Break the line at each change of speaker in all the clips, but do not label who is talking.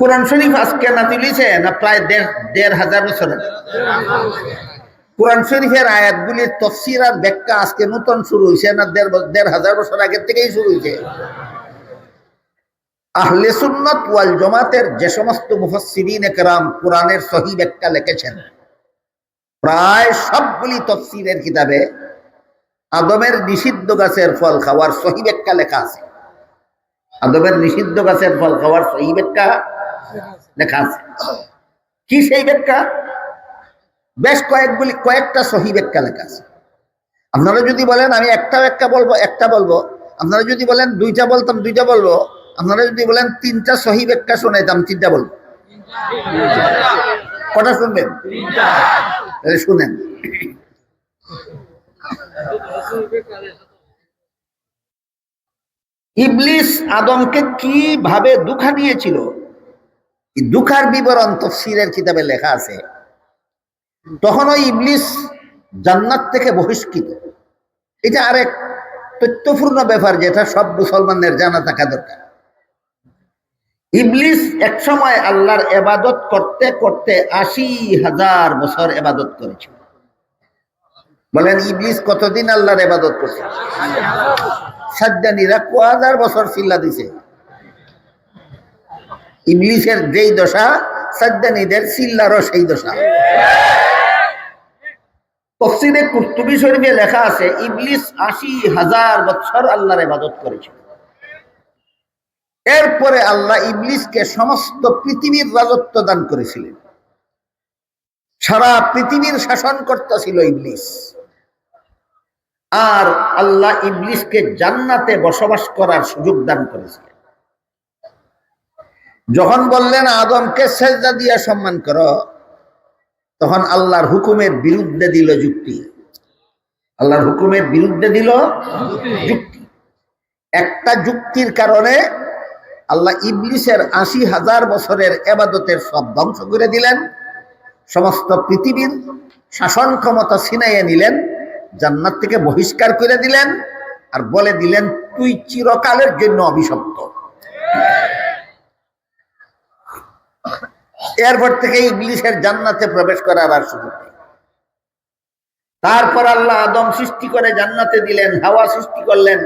কোরআন শরীফ আজকে নাজিল হয়েছে না প্রায় দেড় দেড় হাজার বছর? কোরআন শরীফের আয়াতগুলির তফসির আর ব্যাখ্যা আজকে নতুন শুরু হয়েছে না দেড় দেড় হাজার বছর আগের থেকেই শুরু হয়েছে আহলে সুন্নত ওয়াল জমাতের যে সমস্ত মুফাসসিরিন একরাম কোরআনের সহি ব্যাখ্যা লিখেছেন, প্রায় সবগুলি তফসিরের কিতাবে আদমের নিষিদ্ধ গাছের ফল খাওয়ার সহি ব্যাখ্যা লেখা আছে আদমের নিষিদ্ধ গাছের ফল খাওয়ার সহি ব্যাখ্যা লেখা আছে। কি সেই ব্যাখ্যা? বেশ কয়েকগুলি, কয়েকটা সহি ব্যাখ্যা লেখা আছে। আপনারা যদি বলেন, আমি একটা ব্যাখ্যা বলব, একটা বলব। আপনারা যদি বলেন, দুইটা বলতাম, দুইটা বলব। আপনারা যদি বলেন, তিনটা সহি ব্যাখ্যা শোনাইতাম, তিনটা বলব। কটা শুনবেন? শুনেন। ইবলিস আদমকে কীভাবে দুঃখা দিয়েছিল এই দুঃখার বিবরণ তফসিরের কিতাবে লেখা আছে। তখন ওই ইবলিস জান্নাত থেকে বহিষ্কৃত। এটা আরেক তথ্যপূর্ণ ব্যাপার যেটা সব মুসলমানদের জানা থাকা দরকার। ইবলিস এক সময় আল্লাহর এবাদত করতে করতে আশি হাজার বছর এবাদত করেছিল। বলেন, ইবলিস কতদিন আল্লাহর এবাদত করছে? সাজ্জানিরা ক হাজার বছর চিল্লা দিছে। ইবলিসের যেই দশা, সাজ্জানিদের চিল্লারও সেই দশা। তফসিরে কুর্তুবি শরীফে লেখা আছে, ইবলিস আশি হাজার বছর আল্লাহর ইবাদত করেছিল এরপরে আল্লাহ ইবলিসকে সমস্ত পৃথিবীর রাজত্ব দান করেছিলেন। সারা পৃথিবীর শাসন কর্তা ছিল ইবলিস। আর আল্লাহ ইবলিসকে জান্নাতে বসবাস করার সুযোগ দান করেছিলেন। যখন বললেন আদমকে সেজদা দিয়া সম্মান কর, তখন আল্লাহর হুকুমের বিরুদ্ধে দিল যুক্তি। আল্লাহর হুকুমের বিরুদ্ধে দিল যুক্তি। একটা যুক্তির কারণে আল্লাহ ইবলিসের আশি হাজার বছরের এবাদতের সব ধ্বংস করে দিলেন। সমস্ত পৃথিবীর শাসন ক্ষমতা ছিনাইয়ে নিলেন, জান্নাত থেকে বহিষ্কার করে দিলেন, আর বলে দিলেন, তুই চিরকালের জন্য অভিশপ্ত। এরপর থেকে ইংলিশের জান্নাতে প্রবেশ করার আর সুযোগ নেই। তারপর আল্লাহ আদম সৃষ্টি করে জান্নাতে দিলেন হাওয়া সৃষ্টি করলেন।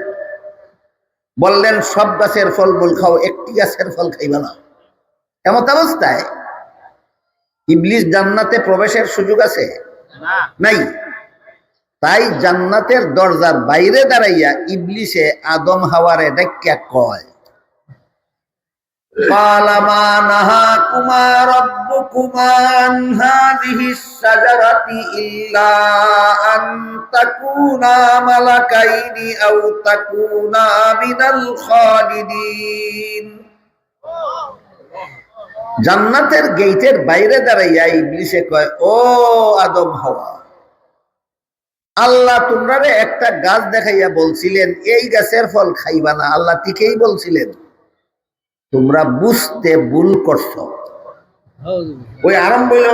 বললেন সব গাছের ফল মূল খাও একটি গাছের ফল খাইবা না। এমত অবস্থায় ইবলিস জান্নাতে প্রবেশের সুযোগ আছে? নাই। তাই জান্নাতের দরজার বাইরে দাঁড়াইয়া ইবলিসে আদম হাওয়ারে ডাক্যা কয় قال ما نهاكما ربكما عن هذه الشجرة إلا أن تكونا ملكين أو تكونا من الخالدين জান্নাতের গেটের বাইরে দাঁড়াইয়া ইবলিসে কয় ও আদম হাওয়া আল্লাহ তোমরা একটা গাছ দেখাইয়া বলছিলেন এই গাছের ফল খাইবা না আল্লাহ ঠিকই বলছিলেন তোমরা বুঝতে ভুল করছ। ওই আরম্ভ হইল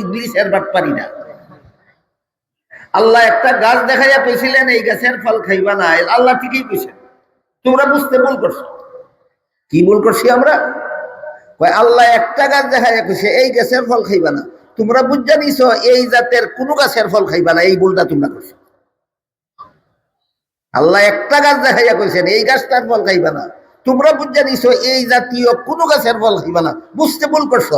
ইংলিশের বাট পারি না আল্লাহ একটা গাছ দেখাইয়া পেয়েছিলেন এই গাছের ফল খাইবা না। আল্লাহ ঠিকই কইছেন। তোমরা বুঝতে ভুল করছ। কি ভুল করছি আমরা? কয়, আল্লাহ একটা গাছ দেখাইয়া কইছে, এই গাছের ফল খাইবা না। তোমরা বুঝা নিছো এই জাতের কোনো গাছের ফল খাইবা না। এই ভুলটা তোমরা করছ। আল্লাহ একটা গাছ দেখাইয়া কইছেন, এই গাছটার ফল খাইবা না। তোমরা বুঝে নিছো, এই জাতীয় কোনো গাছের ফল খাইবা না। বুঝতে ভুল করছ।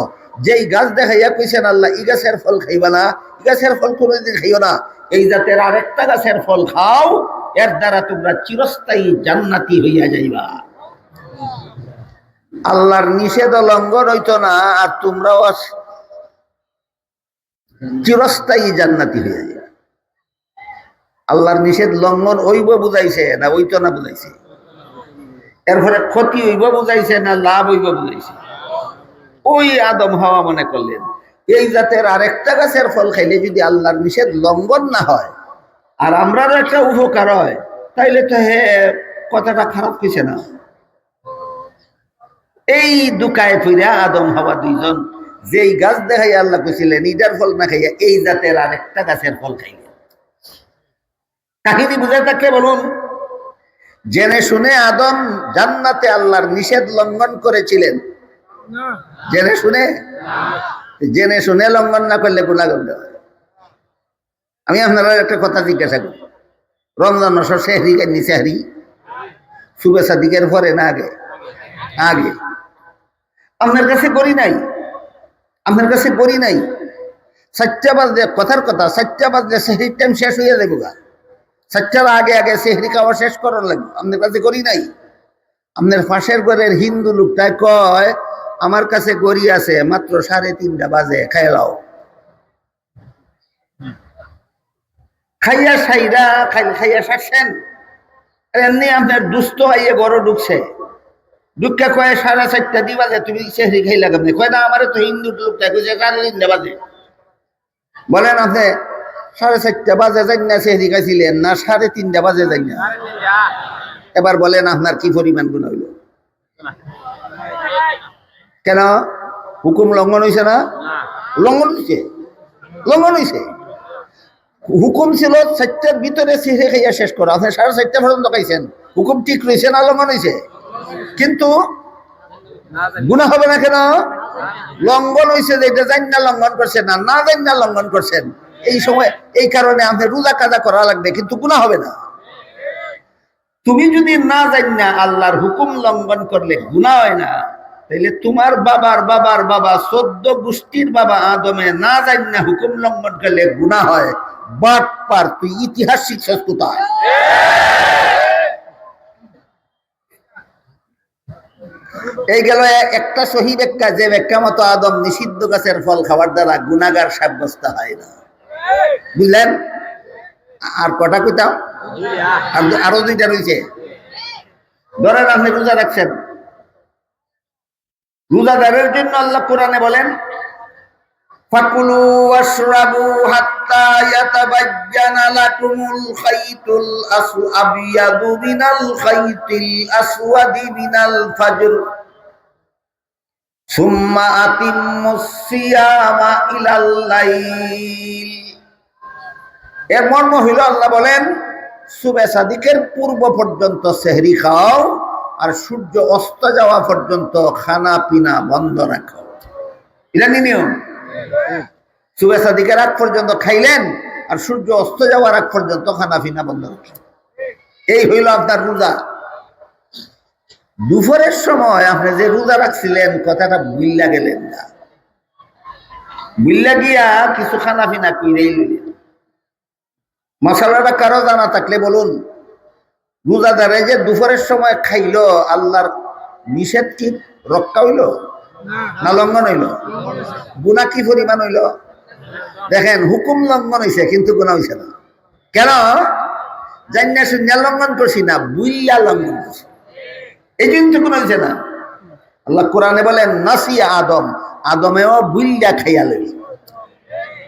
যেই গাছ দেখাইয়া কইছেন আল্লাহ এই গাছের ফল খাইবা না এই গাছের ফল কোনোদিন খাইও না। এই জাতের আরেকটা গাছের ফল খাও, এর দ্বারা তোমরা চিরস্থায়ী জান্নাতি হইয়া যাইবা। আল্লাহর নিষেধ লঙ্ঘন হইতো না, আর তোমরাও চিরস্থায়ী জান্নাতি হইয়া যাইবা। আল্লাহর নিষেধ লঙ্ঘন হইব বুঝাইছে না ওইতো না বুঝাইছে। এরপরে ক্ষতি হইব বুঝাইছে না, লাভ হইব বুঝাইছে। ওই আদম হাওয়া মনে করলেন, এই জাতের আরেকটা গাছের ফল খাইলে যদি আল্লাহর নিষেধ লঙ্ঘন না হয়, আর আমরারও একটা উপকার হয়, তাইলে তো হে, কথাটা খারাপ কিছু না। এই দুকায় ফিরে আদম হাওয়া দুইজন, যেই গাছ দেখাই আল্লাহ কইছিলেন ইটার ফল না খাইয়া এই জাতের আরেকটা গাছের ফল খাইলেন কাহিনী বুঝে থাকলে বলুন জেনে শুনে আদম জান্নাতে আল্লাহর নিষেধ লঙ্ঘন করেছিলেন। জেনে শুনে? জেনে শুনে লঙ্ঘন না করলে গুণাগণ্ড হয়। আমি আপনারা একটা কথা জিজ্ঞাসা করি। রমজান মাসের সেহরি কেন সেহরি শুভে সাদিকের পরে না আগে? আগে। আপনার কাছে করি নাই। আপনার কাছে করি নাই। বাজলে কথার কথা সাচ্চা বাজলে সেহরির টাইম শেষ হয়ে যাবে গা। সাচ্চার আগে আগে সেহরি খাওয়া শেষ করার লাগবে। আপনার কাছে করি নাই? আপনার পাশের ঘরের হিন্দু লোকটাই কয়, আমার কাছে গড়ি আছে, মাত্র সাড়ে তিনটা বাজে খাইলাও খাইয়া সাইরা খাই খাইয়া সারছেন। এমনি আপনার দুস্থ আইয়ে গড় ঢুকছে। ঢুকে কয়ে, সাড়ে চারটা দি বাজে, তুমি সেহরি খাইলা কেমনি? কয়, না, আমারে তো হিন্দু লোকটা কইছে, সাড়ে তিনটা বাজে। বলেন আপনি সাড়ে চারটা বাজে যাই না সেহরি খাইছিলেন না সাড়ে তিনটা বাজে যাই না এবার বলেন আপনার কি পরিমাণ গুণ হইল? কেন? হুকুম লঙ্ঘন হয়েছে না? লঙ্ঘন হয়েছে লঙ্ঘন হয়েছে হুকুম ছিল চারটার ভিতরে সিহরে খাইয়া শেষ করা। আপনি সাড়ে চারটা পর্যন্ত খাইছেন। হুকুম ঠিক রয়েছে না লঙ্ঘন হয়েছে কিন্তু গুণা হবে না কেন? লঙ্ঘন হয়েছে যে এটা জান না লঙ্ঘন করছেন না না জান না লঙ্ঘন করছেন। এই সময়, এই কারণে আপনি রোজা কাজা করা লাগবে, কিন্তু গুণা হবে না। তুমি যদি না জান না আল্লাহর হুকুম লঙ্ঘন করলে গুণা হয় না, তাইলে তোমার বাবার বাবার বাবা চোদ্দ গোষ্ঠীর বাবা আদমে না জান না হুকুম লঙ্ঘন করলে গুণা হয়। বাট পার, তুই ইতিহাস শিখছস কোথায় এই গেল একটা সহি ব্যাখ্যা যে ব্যাখ্যা মতো আদম নিষিদ্ধ গাছের ফল খাওয়ার দ্বারা গুণাগার সাব্যস্ত হয় না। বুঝলেন? আর কটা কইতাম? আরও দুইটা রয়েছে। ধরেন আপনি রোজা রাখছেন। রোজাদারের জন্য আল্লাহ কোরআনে বলেন, ফাকুলু ওয়াশরাবু হাত্তা ইয়াতাবাজ্জানা লাকুমুল এর মর্ম হইল আল্লাহ বলেন, সুবে সাদিকের পূর্ব পর্যন্ত সেহরি খাও আর সূর্য অস্ত যাওয়া পর্যন্ত খানা পিনা বন্ধ রাখো। এটা নিয়ম। সুবে সাদিকের আগ পর্যন্ত খাইলেন আর সূর্য অস্ত যাওয়ার আগ পর্যন্ত খানা পিনা বন্ধ রাখলেন। এই হইল আপনার রোজা। দুপুরের সময় আপনি যে রোজা রাখছিলেন, কথাটা বুল্লা গেলেন না। বুল্লা গিয়া কিছু খানা পিনা কইরেই লইলেন। মশালাটা কারও জানা থাকলে বলুন। রোজাদারে যে দুপুরের সময় খাইল, আল্লাহর নিষেধ কি? রক্ষা হইল? না লঙ্ঘন হইল? গুণা কি পরিমাণ হইল? দেখেন, হুকুম লঙ্ঘন হয়েছে কিন্তু গুণা হয়েছে না। কেন? জান্না শূন্য লঙ্ঘন করছি না বুইয়া লঙ্ঘন করছি। এই জন্য তো গুণা হয়েছে না। আল্লাহ কোরআনে বলেন নাসিয়া আদম, আদমেও বুইল্লা খাইয়া লইল।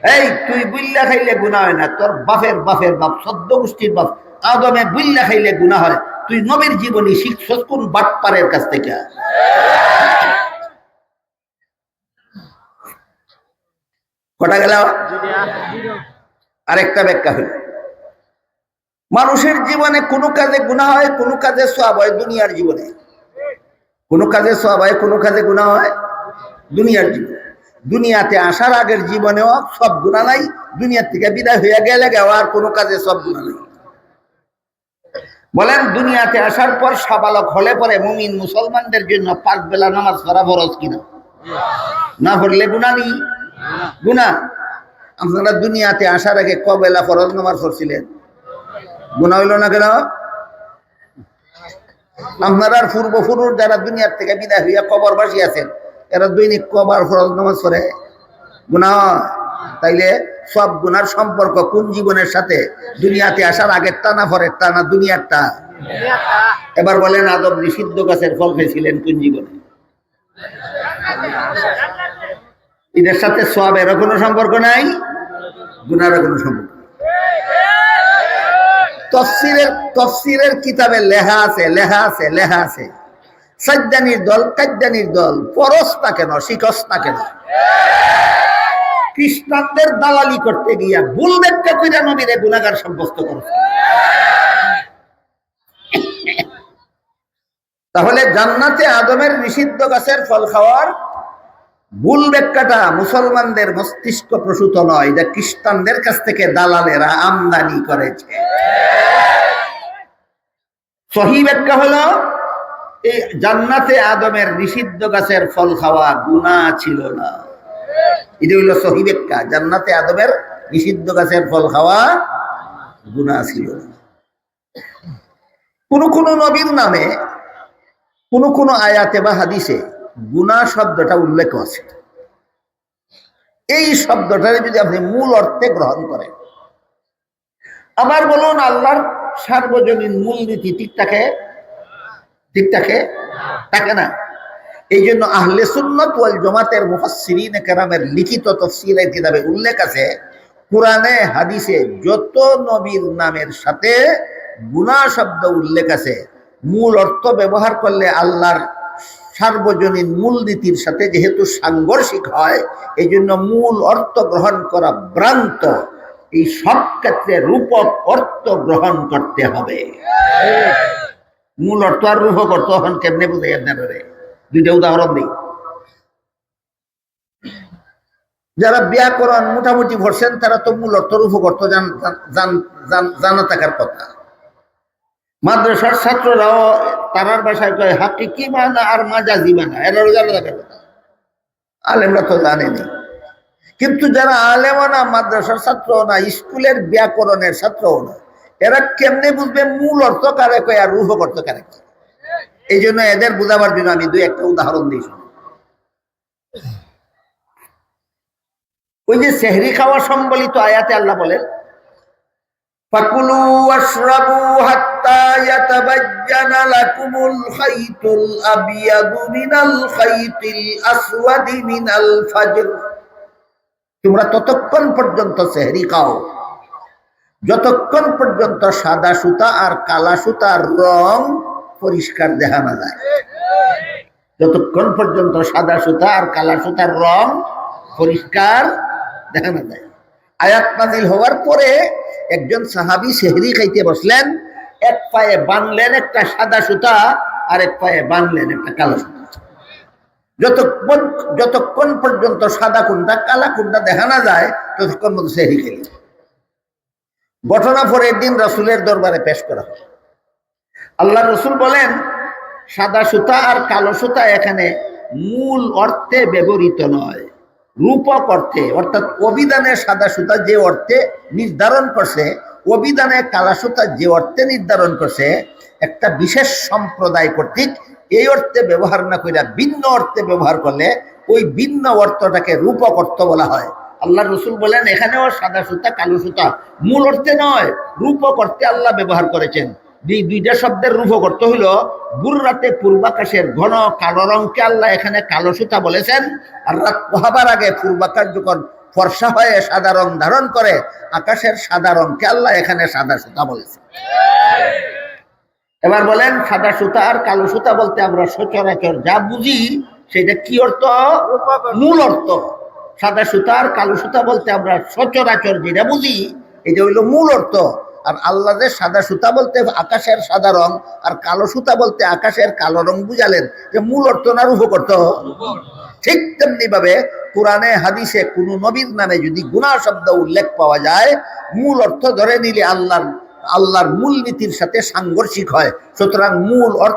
এই, তুই বুল্লা খাইলে গুণা হয় না, তোর বাপের বাপের বাপ, সদ্য গোষ্ঠীর বাপ আদমে বুল্লা খাইলে গুণা হয়। তুই নবীর জীবনী শিখছস কোন বাটপারের কাছ থেকে? কটা গেল? আরেকটা ব্যাখ্যা হইল মানুষের জীবনে কোনো কাজে গুণা হয়, কোনো কাজে সব হয় দুনিয়ার জীবনে। কোনো কাজে সব হয়, কোনো কাজে গুণা হয় দুনিয়ার জীবনে। দুনিয়াতে আসার আগের জীবনেও সব গুণা নাই, দুনিয়ার থেকে বিদায় হয়ে গেলে আর কোনো কাজে সব গুণা নাই। বলেন, দুনিয়াতে আসার পর সাবালক হলে পরে মুমিন মুসলমানদের জন্য পাঁচ বেলা নামাজ পড়া ফরজ কিনা? না পড়লে গুণা নেই। গুণা আপনারা দুনিয়াতে আসার আগে কবেলা ফরজ নামাজ পড়ছিলেন? গুণা হইল না কেন? আপনারা পূর্বপুরুষ যারা দুনিয়ার থেকে বিদায় হইয়া কবরবাসী আছেন এরা দৈনিক কবার ফরজ নামাজ পড়ে। গুণা তাইলে সব গুনার সম্পর্ক কোন জীবনের সাথে? দুনিয়াতে আসার আগের টা না পরের টা না দুনিয়ারটা? এবার বলেন, আদম নিষিদ্ধ গাছের ফল খাইছিলেন কোন জীবনে? এদের সাথে সবেরও কোনো সম্পর্ক নাই, গুনারও কোনো সম্পর্ক। তফসিরের তফসিরের কিতাবে লেখা আছে লেখা আছে লেখা আছে। সাজ্জানির দল, কাজ্জানির দল পরস না কেন শিকস না কেন খ্রিস্টানদের দালালি করতে গিয়া ভুল ব্যাখ্যা কইরা নবীরে গুণাগার সাব্যস্ত করছে তাহলে জান্নাতে আদমের নিষিদ্ধ গাছের ফল খাওয়ার ভুল ব্যাখ্যাটা মুসলমানদের মস্তিষ্ক প্রসূত নয় এটা খ্রিস্টানদের কাছ থেকে দালালেরা আমদানি করেছে। সহি ব্যাখ্যা হলো এই জান্নাতে আদমের নিষিদ্ধ গাছের ফল খাওয়া গুণা ছিল না। এটা হইল সহি ব্যাখ্যা জান্নাতে আদমের নিষিদ্ধ গাছের ফল খাওয়া গুণা ছিল না। কোন কোন নবীর নামে, কোন কোন আয়াতে বা হাদিসে গুণা শব্দটা উল্লেখ আছে। এই শব্দটারে যদি আপনি মূল অর্থে গ্রহণ করেন, আবার বলুন আল্লাহর সার্বজনীন মূলনীতি ঠিক থাকে? ঠিক থাকে থাকে না। এই জন্য আহলে সুন্নত ওয়াল জমাতের মুফাসসিরিন কেরামের লিখিত তফসিলের কিতাবে উল্লেখ আছে, কোরআনে, হাদিসে যত নবীর নামের সাথে গুণা শব্দ উল্লেখ আছে, মূল অর্থ ব্যবহার করলে আল্লাহর সার্বজনীন মূলনীতির সাথে যেহেতু সাংঘর্ষিক হয় এই জন্য মূল অর্থ গ্রহণ করা ভ্রান্ত। এই সব ক্ষেত্রে রূপক অর্থ গ্রহণ করতে হবে। মূল অর্থ আর রূপক অর্থ এখন কেমনে বুঝাই আপনারা? দুইটা উদাহরণ দিই। যারা ব্যাকরণ মোটামুটি ভরছেন, তারা তো মূল অর্থ রূপক অর্থ জান- থাকার কথা। মাদ্রাসার ছাত্ররাও তারার বাসায় কয় হাকি কি মানা আর মাজাজি মানা এরাও জানা থাকার কথা। আলেমরা তো জানেনি। কিন্তু যারা আলেমও না, মাদ্রাসার ছাত্র না, স্কুলের ব্যাকরণের ছাত্রও না। এরা কেমনে বুঝবে মূল অর্থ কারে কয় আর রূপক অর্থ কারে কয়? এই জন্য এদের বুঝাবার জন্য আমি দুই একটা উদাহরণ দিই শুনুন। ওই যে সেহরি খাওয়া সম্বলিত আয়াতে আল্লাহ বলেন فكلوا واشربوا حتى يتبين لكم الخيط الأبيض من الخيط الأسود من الفجر তোমরা ততক্ষণ পর্যন্ত সেহরি খাও যতক্ষণ পর্যন্ত সাদা সুতা আর কালা সুতার রং পরিষ্কার দেখা না যায়, যতক্ষণ পর্যন্ত সাদা সুতা আর কালা সুতার রং পরিষ্কার দেখা না যায়। আয়াত নাজিল হওয়ার পরে একজন সাহাবি সেহরি খাইতে বসলেন, এক পায়ে বানলেন একটা সাদা সুতা আর এক পায়ে বানলেন একটা কালো সুতা। যতক্ষণ যতক্ষণ পর্যন্ত সাদা কুন্ডা, কালা কুন্ডা দেখা না যায়, ততক্ষণ মতো সেহরি খেলি ঘটনা পরের দিন রসুলের দরবারে পেশ করা হয়। আল্লাহ রসুল বলেন, সাদা সুতা আর কালো সুতা এখানে মূল অর্থে ব্যবহৃত নয়, রূপক অর্থে। অর্থাৎ অভিধানে সাদা সুতা যে অর্থে নির্ধারণ করছে, অভিধানে কালা সুতা যে অর্থে নির্ধারণ করছে, একটা বিশেষ সম্প্রদায় কর্তৃক এই অর্থে ব্যবহার না করে ভিন্ন অর্থে ব্যবহার করলে ওই ভিন্ন অর্থটাকে রূপক অর্থ বলা হয়। আল্লাহ রসুল বলেন এখানেও সাদা সুতা কালো সুতা মূল অর্থে নয় রূপ অর্থে আল্লাহ ব্যবহার করেছেন। দুইটা শব্দের রূপ অর্থ হইল বুররাতে পূর্বাকাশের ঘন কালো রংকে আল্লাহ এখানে কালো সুতা বলেছেন আর রাত পোহাবার আগে পূর্বাকাশ যখন ফর্সা হয়ে সাদা রং ধারণ করে আকাশের সাদা রংকে আল্লাহ এখানে সাদা সুতা বলেছেন। এবার বলেন সাদা সুতা আর কালো সুতা বলতে আমরা সচরাচর যা বুঝি সেটা কি অর্থ। মূল অর্থ। সাদা সুতা আর কালো সুতা বলতে আমরা সচরাচর যেটা বুঝি, এটা হইল মূল অর্থ। আর আল্লাহ যে সাদা সুতা বলতে আকাশের সাদা রং, আর কালো সুতা বলতে আকাশের কালো রং বুঝালেন। যে মূল অর্থ না রূপক অর্থ? ঠিক তেমনি ভাবে কোরআনে, হাদিসে কোন নবীর নামে যদি গুণা শব্দ উল্লেখ পাওয়া যায়, মূল অর্থ ধরে নিলে আল্লাহর আল্লাহর মূল নীতির সাথে সাংঘর্ষিক হয়। সুতরাং মূল অর্থ